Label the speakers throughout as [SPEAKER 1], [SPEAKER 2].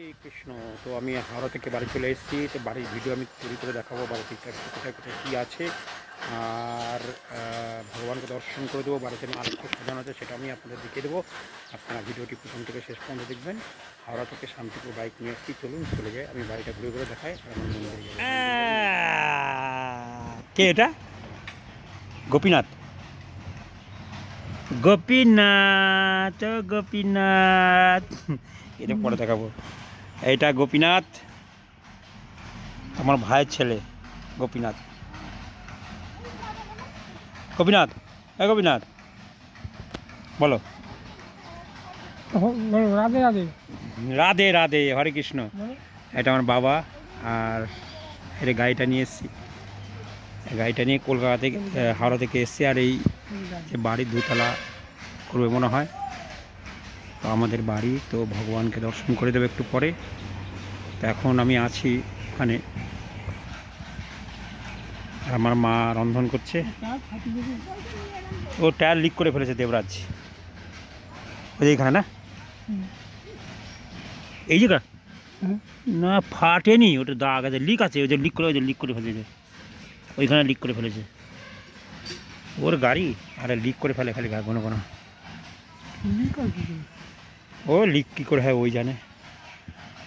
[SPEAKER 1] হরে কৃষ্ণ। তো আমি হাওড়া থেকে বাড়ি চলে এসেছি। তো বাড়ির ভিডিও আমি তৈরি করে দেখাবো বাড়িতে কোথায় কোথায় কোথায় কী আছে। আর ভগবানকে দর্শন করে দেবো বাড়িতে আমি আলোচ্য সাজানো আছে সেটা আমি আপনাদের দেখিয়ে দেবো। আপনারা ভিডিওটি প্রথম থেকে শেষ পর্যন্ত দেখবেন। হাওড়া থেকে শান্তিপুর বাইক নিয়ে এসেছি। চলুন চলে যাই। আমি বাড়িটা ঘুরে ঘুরে দেখাই। আর আমার যাব কে এটা? গোপীনাথ। গোপীনাথ গোপীনাথ। এটা পরে দেখাবো। এইটা গোপীনাথ আমার ভাইয়ের ছেলে গোপীনাথ। গোপীনাথ এ গোপীনাথ বলো।
[SPEAKER 2] রাধে রাধে।
[SPEAKER 1] রাধে রাধে হরে কৃষ্ণ। এটা আমার বাবা আর এটা গাড়িটা নিয়ে এসেছি। গাড়িটা নিয়ে কলকাতা থেকে হাওড়া থেকে এসেছি আর এই যে বাড়ির দুতলা করবে মনে হয়। আমাদের বাড়ি তো ভগবানকে দর্শন করে দেবে একটু পরে। তো এখন আমি আছি ওখানে। আর আমার মা রন্ধন করছে। ও টায়ার লিক করে ফেলেছে দেবরাজ। ওই যে এইখানে না? এই জায়গা? না ফাটেনি। ওটা দাগ আছে লিক আছে। ওই যে লিক করে ওই যে লিক করে ফেলেছে। ওইখানে লিক করে ফেলেছে। ওর গাড়ি? আরে লিক করে ফেলে খালি গা কোনো ও লিক কী করে হয়, ওই জানে।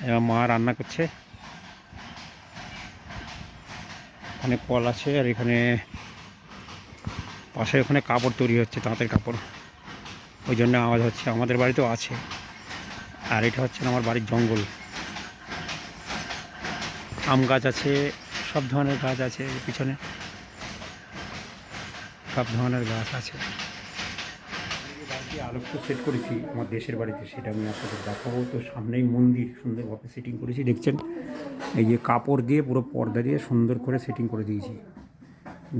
[SPEAKER 1] এবার মা রান্না করছে। এখানে কল আছে আর এখানে পাশে ওখানে কাপড় তৈরি হচ্ছে, তাঁতের কাপড়। ওই জন্য আওয়াজ হচ্ছে, আমাদের বাড়িতেও আছে। আর এটা হচ্ছে আমার বাড়ির জঙ্গল। আম গাছ আছে, সব ধরনের গাছ আছে পিছনে। সব ধরনের গাছ আছে। বাড়িতে আলোকটা সেট করেছি আমার দেশের বাড়িতে সেটা আমি আপনাদের দেখাবো। তো সামনেই মন্দির সুন্দরভাবে সেটিং করেছি দেখছেন? এই যে কাপড় দিয়ে পুরো পর্দা দিয়ে সুন্দর করে সেটিং করে দিয়েছি।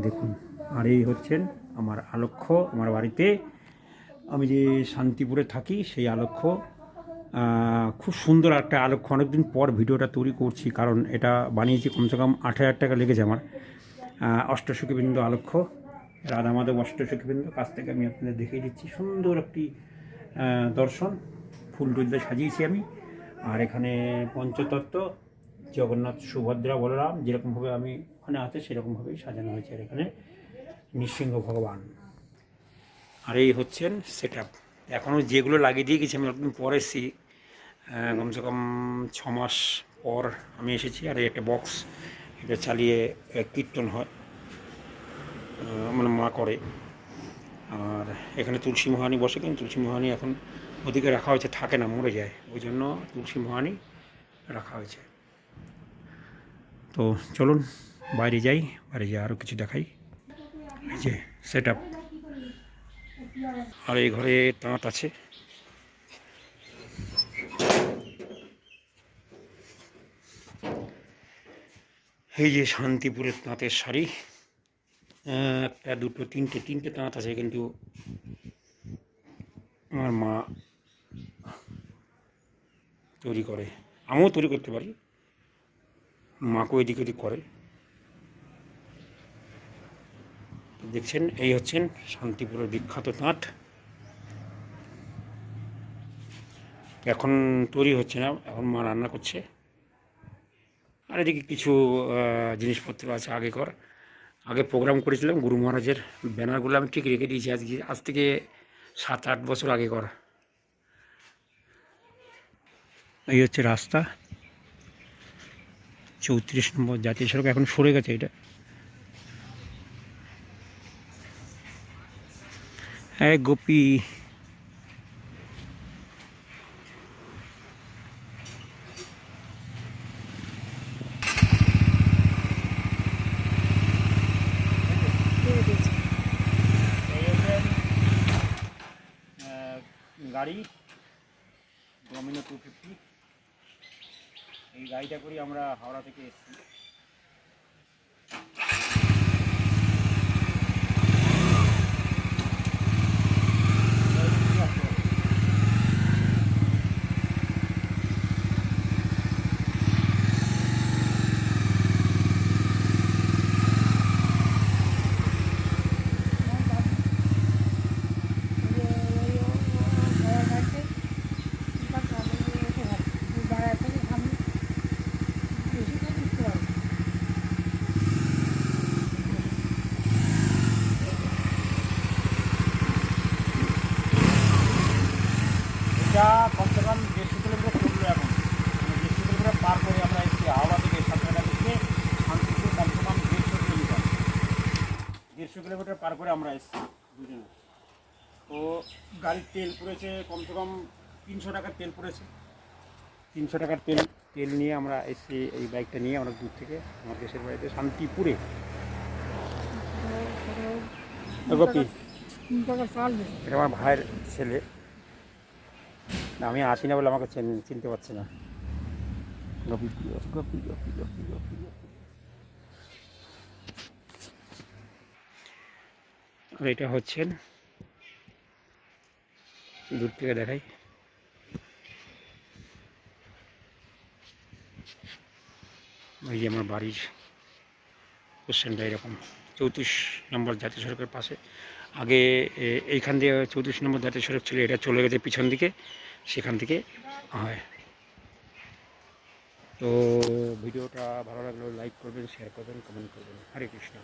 [SPEAKER 1] দেখুন আর এই হচ্ছেন আমার আলক্ষ্য আমার বাড়িতে। আমি যে শান্তিপুরে থাকি সেই আলক্ষ্য খুব সুন্দর একটা আলক্ষ্য। অনেকদিন পর ভিডিওটা তৈরি করছি কারণ এটা বানিয়েছি কমসে কম আট হাজার টাকা লেগেছে আমার। আহ, অষ্টসখীবৃন্দ আলক্ষ্য। রাধা মাধব অষ্টসখীবৃন্দ কাছ থেকে আমি আপনাদের দেখিয়ে দিচ্ছি। সুন্দর একটি দর্শন। ফুল টুল সাজিয়েছি আমি। আর এখানে পঞ্চতত্ত্ব, জগন্নাথ, সুভদ্রা, বলরাম, যেরকমভাবে আমি ওখানে আছে, সেরকমভাবেই সাজানো হয়েছে আর এখানে নৃসিংহ ভগবান। আর এই হচ্ছেন সেট আপ এখনও যেগুলো লাগিয়ে দিয়ে গেছি, আমি একদিন পরে এসেছি। কমসে কম ছ মাস পর আমি এসেছি। আর এই একটা বক্স এটা চালিয়ে কীর্তন হয়। মানে মা করে। আর এখানে তুলসী মহানি বসে কিন্তু তুলসী মহানি এখন ওদিকে রাখা হয়েছে, থাকে না, মরে যায়। ওই জন্য তুলসী মহানি রাখা হয়েছে। তো চলুন, বাইরে যাই বাইরে যাই আরও কিছু দেখাই। এই যে সেট আপ আর এই ঘরে তাঁত আছে। এই যে শান্তিপুরের তাঁতের শাড়ি। একটা দুটো, তিনটে তিনটে তাঁত আছে কিন্তু আমার মা তৈরি করে। আমিও তৈরি করতে পারি। মাকেও এদিক ওদিক করে। দেখছেন, এই হচ্ছেন শান্তিপুরের বিখ্যাত তাঁত। এখন তৈরি হচ্ছে না, এখন মা রান্না করছে। আর এদিকে কিছু জিনিসপত্র আছে আগেকার। আগে প্রোগ্রাম করেছিলাম গুরু মহারাজের ব্যানারগুলো আমি ঠিক রেখে দিয়েছি আজকে, আজ থেকে সাত, আট বছর আগে করা। এই হচ্ছে রাস্তা। চৌত্রিশ নম্বর জাতীয় সড়ক এখন সরে গেছে এটা। হ্যাঁ গোপী। গাড়ি ডমিনো টু ফিফটি এই গাড়িটা করি আমরা হাওড়া থেকে এসেছি।
[SPEAKER 2] যা কমসে কম দেড়শো
[SPEAKER 1] কিলোমিটার চলল এখন দেড়শো কিলোমিটার পার করে আমরা এসেছি হাওড়া থেকে সাতকাটা থেকে শান্তিপুর কমসেকম দেড়শো কিলোমিটার দেড়শো কিলোমিটার পার করে আমরা এসেছি দুজনে তো গাড়ির তেল পড়েছে কমসে কম তিনশো টাকার তেল পড়েছে তিনশো টাকার তেল তেল নিয়ে আমরা এসেছি এই বাইকটা নিয়ে আমরা দূর থেকে আমার দেশের বাড়িতে শান্তিপুরে এটা আমার ভাইয়ের ছেলে না, আমি আসি না বলে আমাকে চিনতে পারছে না। গপি গপি গপি গপি গপি। গপি। আর এটা হচ্ছেন দূর থেকে দেখাই। ওই যে আমার বাড়ির কোশ্চেনটা এরকম। চৌত্রিশ নম্বর জাতীয় সড়কের পাশে। আগে এইখান দিয়ে চৌত্রিশ নম্বর জাতীয় সড়ক ছিল এটা চলে গেছে পিছন দিকে। সেখান থেকে হয়। তো ভিডিওটা ভালো লাগলে লাইক করবেন শেয়ার করবেন কমেন্ট করবেন। হরে কৃষ্ণ।